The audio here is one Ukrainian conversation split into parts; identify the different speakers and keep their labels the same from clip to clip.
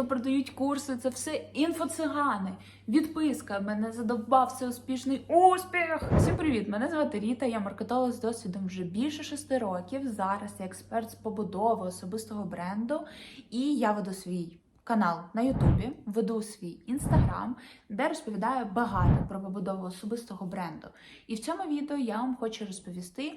Speaker 1: хто продають курси, це все інфоцигани. Відписка мене задовбав це успішний успіх. Всім привіт! Мене звати Ріта. Я маркетолог з досвідом вже більше шести років. Зараз я експерт з побудови особистого бренду, і я веду свій. Канал на Ютубі веду свій інстаграм, де розповідаю багато про побудову особистого бренду. І в цьому відео я вам хочу розповісти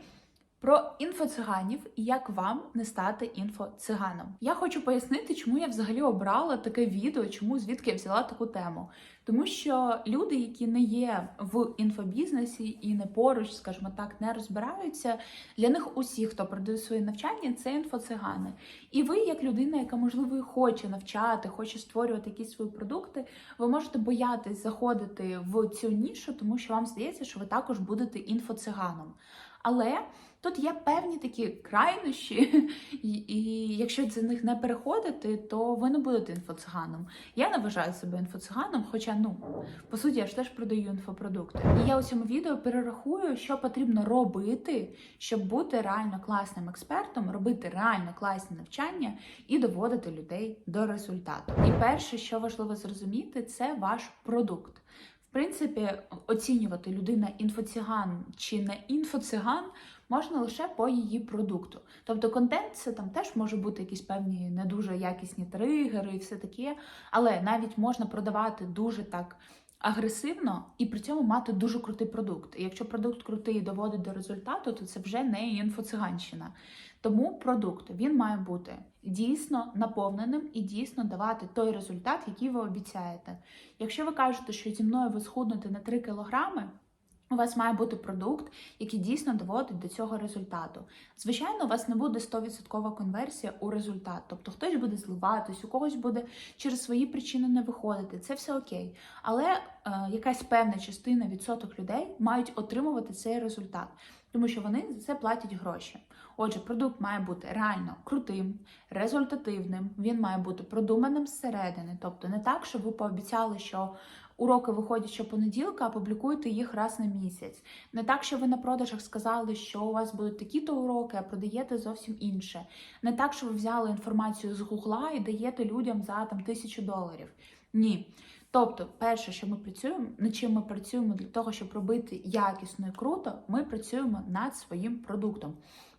Speaker 1: про інфоциганів і як вам не стати інфоциганом. Я хочу пояснити, чому я взагалі обрала таке відео, чому звідки я взяла таку тему. Тому що люди, які не є в інфобізнесі і не поруч, скажімо так, не розбираються. Для них усі, хто продає свої навчання, це інфоцигани. І ви, як людина, яка можливо хоче навчати, хоче створювати якісь свої продукти, ви можете боятись заходити в цю нішу, тому що вам здається, що ви також будете інфоциганом. Але тут є певні такі крайнощі, і, і якщо за них не переходити, то ви не будете інфоциганом. Я не вважаю себе інфоциганом, хоча ну по суті я ж теж продаю інфопродукти. І я у цьому відео перерахую, що потрібно робити, щоб бути реально класним експертом, робити реально класні навчання і доводити людей до результату. І перше, що важливо зрозуміти, це ваш продукт. Принципі, оцінювати людина інфоціган чи не інфоциган можна лише по її продукту. Тобто контент це там теж може бути якісь певні не дуже якісні тригери і все таке, але навіть можна продавати дуже так. Агресивно і при цьому мати дуже крутий продукт. І якщо продукт крутий і доводить до результату, то це вже не інфоциганщина. Тому продукт він має бути дійсно наповненим і дійсно давати той результат, який ви обіцяєте. Якщо ви кажете, що зі мною ви схуднете на 3 кілограми, у вас має бути продукт, який дійсно доводить до цього результату. Звичайно, у вас не буде 100% конверсія у результат. Тобто хтось буде зливатись, у когось буде через свої причини не виходити. Це все окей. Але е, якась певна частина відсоток людей мають отримувати цей результат, тому що вони за це платять гроші. Отже, продукт має бути реально крутим, результативним. Він має бути продуманим зсередини. Тобто не так, що ви пообіцяли, що уроки виходять щопонеділка, а публікуєте їх раз на місяць. Не так, що ви на продажах сказали, що у вас будуть такі-то уроки, а продаєте зовсім інше. Не так, що ви взяли інформацію з гугла і даєте людям за там тисячу доларів. Ні. Тобто, перше, що ми працюємо, над чим ми працюємо для того, щоб робити якісно і круто, ми працюємо над своїм продуктом.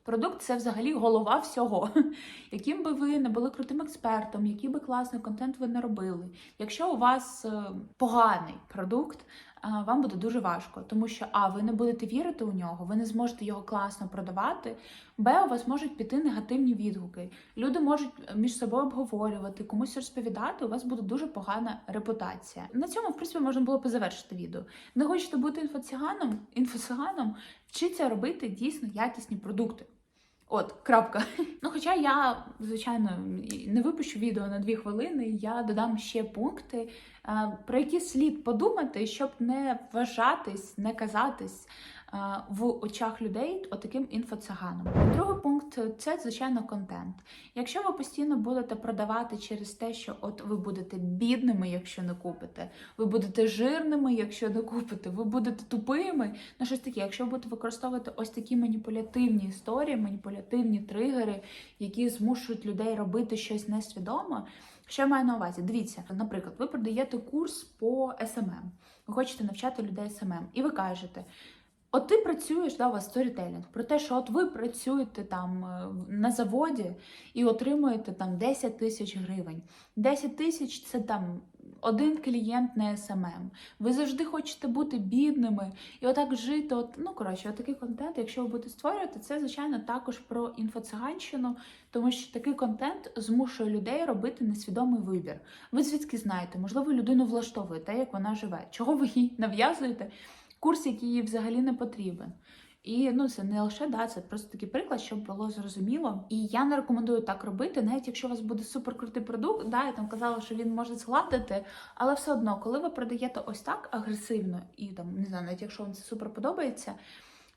Speaker 1: Продукт це взагалі голова всього. Яким би ви не були крутим експертом, який би класний контент ви не робили. Якщо у вас е, поганий продукт, е, вам буде дуже важко, тому що а ви не будете вірити у нього, ви не зможете його класно продавати. Б, у вас можуть піти негативні відгуки. Люди можуть між собою обговорювати, комусь розповідати. У вас буде дуже погана репутація. На цьому, в принципі, можна було б завершити відео. Не хочете бути інфоциганом, інфоциганом, вчіться робити дійсно якісні продукти. От, крапка. Ну, хоча я, звичайно, не випущу відео на дві хвилини, я додам ще пункти, е, про які слід подумати, щоб не вважатись, не казатись в очах людей отаким інфоциганом. Другий пункт це, звичайно, контент. Якщо ви постійно будете продавати через те, що от ви будете бідними, якщо не купите, ви будете жирними, якщо не купите, ви будете тупими, ну щось таке, якщо ви будете використовувати ось такі маніпулятивні історії, маніпулятивні тригери, які змушують людей робити щось несвідомо. Що я маю на увазі? Дивіться, наприклад, ви продаєте курс по СММ, ви хочете навчати людей СММ, і ви кажете. От ти працюєш, да, у вас сторітелінг, про те, що от ви працюєте там е, на заводі і отримуєте там 10 тисяч гривень. 10 тисяч це там один клієнт на СММ. Ви завжди хочете бути бідними і отак жити. От, ну коротше, отакий контент, якщо ви будете створювати, це звичайно також про інфоциганщину, тому що такий контент змушує людей робити несвідомий вибір. Ви звідки знаєте, можливо, людину влаштовує те, як вона живе. Чого ви їй нав'язуєте? Курс, який їй взагалі не потрібен. І ну це не лише да, це просто такий приклад, щоб було зрозуміло. І я не рекомендую так робити, навіть якщо у вас буде суперкрутий продукт. Да, я там казала, що він може згладити, але все одно, коли ви продаєте ось так агресивно, і там не знаю, навіть якщо вам це супер подобається,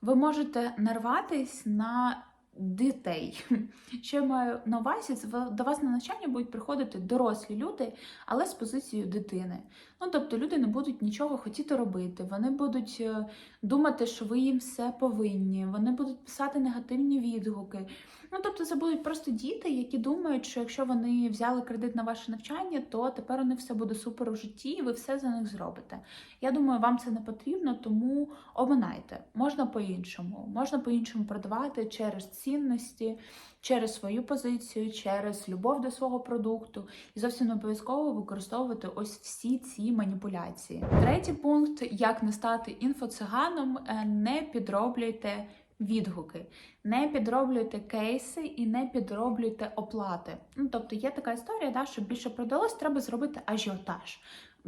Speaker 1: ви можете нарватись на дітей. Що я маю на увазі, до вас на навчання будуть приходити дорослі люди, але з позицією дитини. Ну тобто люди не будуть нічого хотіти робити, вони будуть е, думати, що ви їм все повинні, вони будуть писати негативні відгуки. Ну тобто, це будуть просто діти, які думають, що якщо вони взяли кредит на ваше навчання, то тепер у них все буде супер у житті, і ви все за них зробите. Я думаю, вам це не потрібно, тому обминайте. Можна по-іншому. Можна по-іншому продавати через цінності, через свою позицію, через любов до свого продукту. І зовсім не обов'язково використовувати ось всі ці маніпуляції. Третій пункт: як не стати інфоциганом, е, не підроблюйте. Відгуки, не підроблюйте кейси і не підроблюйте оплати. Ну тобто є така історія, да, щоб більше продалось, треба зробити ажіотаж.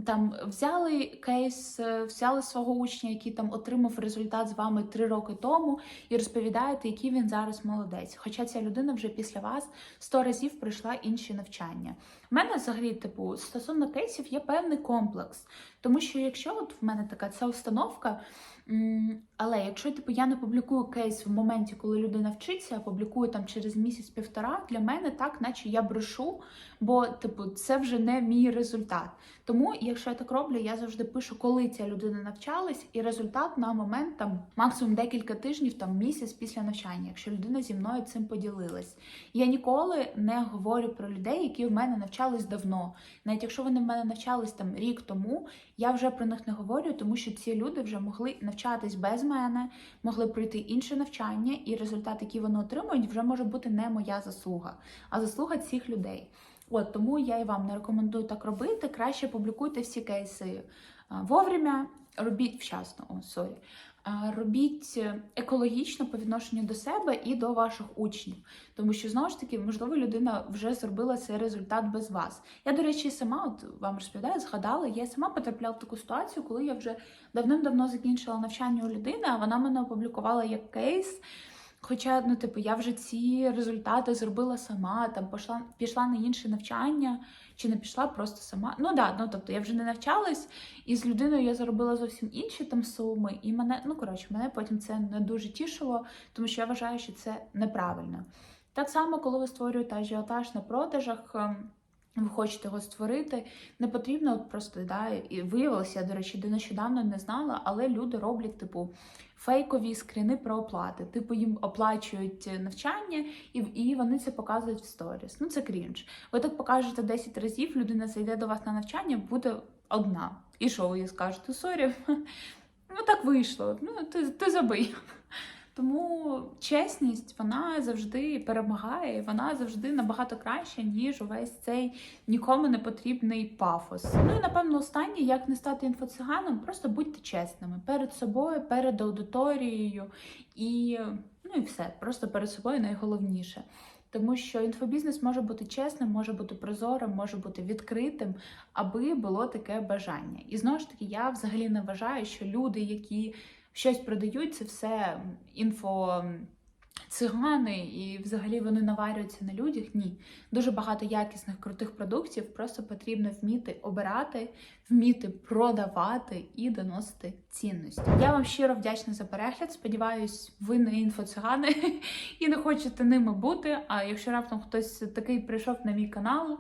Speaker 1: Там взяли кейс, е, взяли свого учня, який там отримав результат з вами три роки тому, і розповідаєте, який він зараз молодець. Хоча ця людина вже після вас сто разів пройшла інші навчання. У мене взагалі, типу, стосовно кейсів є певний комплекс, тому що якщо от в мене така ця установка. Але якщо типу я не публікую кейс в моменті, коли людина вчиться, а публікую там через місяць-півтора, для мене так, наче я брешу, бо типу це вже не мій результат. Тому, якщо я так роблю, я завжди пишу, коли ця людина навчалась, і результат на момент там максимум декілька тижнів, там місяць після навчання, якщо людина зі мною цим поділилась. Я ніколи не говорю про людей, які в мене навчались давно. Навіть якщо вони в мене навчались там рік тому, я вже про них не говорю, тому що ці люди вже могли навчатись без мене, могли пройти інше навчання, і результат, який вони отримують, вже може бути не моя заслуга, а заслуга цих людей. От тому я і вам не рекомендую так робити. Краще публікуйте всі кейси вовремя, робіть вчасно. О, сорі. Робіть е, екологічно по відношенню до себе і до ваших учнів, тому що знову ж таки, можливо, людина вже зробила цей результат без вас. Я, до речі, сама от вам розповідаю, згадала, я сама потрапляла в таку ситуацію, коли я вже давним-давно закінчила навчання у людини, а вона мене опублікувала як кейс. Хоча, ну, типу, я вже ці результати зробила сама, там пішла, пішла на інше навчання, чи не пішла просто сама. Ну да, ну тобто я вже не навчалась, і з людиною я заробила зовсім інші там суми. І мене, ну коротше, мене потім це не дуже тішило, тому що я вважаю, що це неправильно. Так само, коли ви створюєте ажіотаж на продажах. Ви хочете його створити, не потрібно от просто да, і виявилося, я, до речі, до нещодавно не знала, але люди роблять типу фейкові скріни про оплати. Типу їм оплачують навчання, і, і вони це показують в сторіс. Ну це крінж. Ви так покажете 10 разів, людина зайде до вас на навчання, буде одна. І що ви їй скажете? Сорі, ну так вийшло. Ну ти, ти забий. Тому чесність вона завжди перемагає, вона завжди набагато краще, ніж увесь цей нікому не потрібний пафос. Ну і напевно, останнє, як не стати інфоциганом, просто будьте чесними перед собою, перед аудиторією і ну і все, просто перед собою найголовніше. Тому що інфобізнес може бути чесним, може бути прозорим, може бути відкритим, аби було таке бажання. І знову ж таки, я взагалі не вважаю, що люди, які щось продають, це все інфо. Цигани і взагалі вони наварюються на людях. Ні, дуже багато якісних крутих продуктів. Просто потрібно вміти обирати, вміти продавати і доносити цінності. Я вам щиро вдячна за перегляд. Сподіваюсь, ви не інфоцигани і не хочете ними бути. А якщо раптом хтось такий прийшов на мій канал.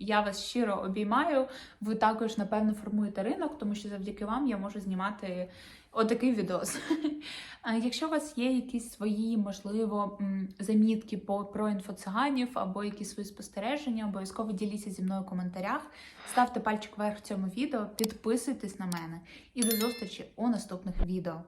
Speaker 1: Я вас щиро обіймаю. Ви також, напевно, формуєте ринок, тому що завдяки вам я можу знімати отакий відос. Якщо у вас є якісь свої, можливо, замітки про інфоциганів або якісь свої спостереження, обов'язково діліться зі мною в коментарях. Ставте пальчик вверх в цьому відео, підписуйтесь на мене і до зустрічі у наступних відео.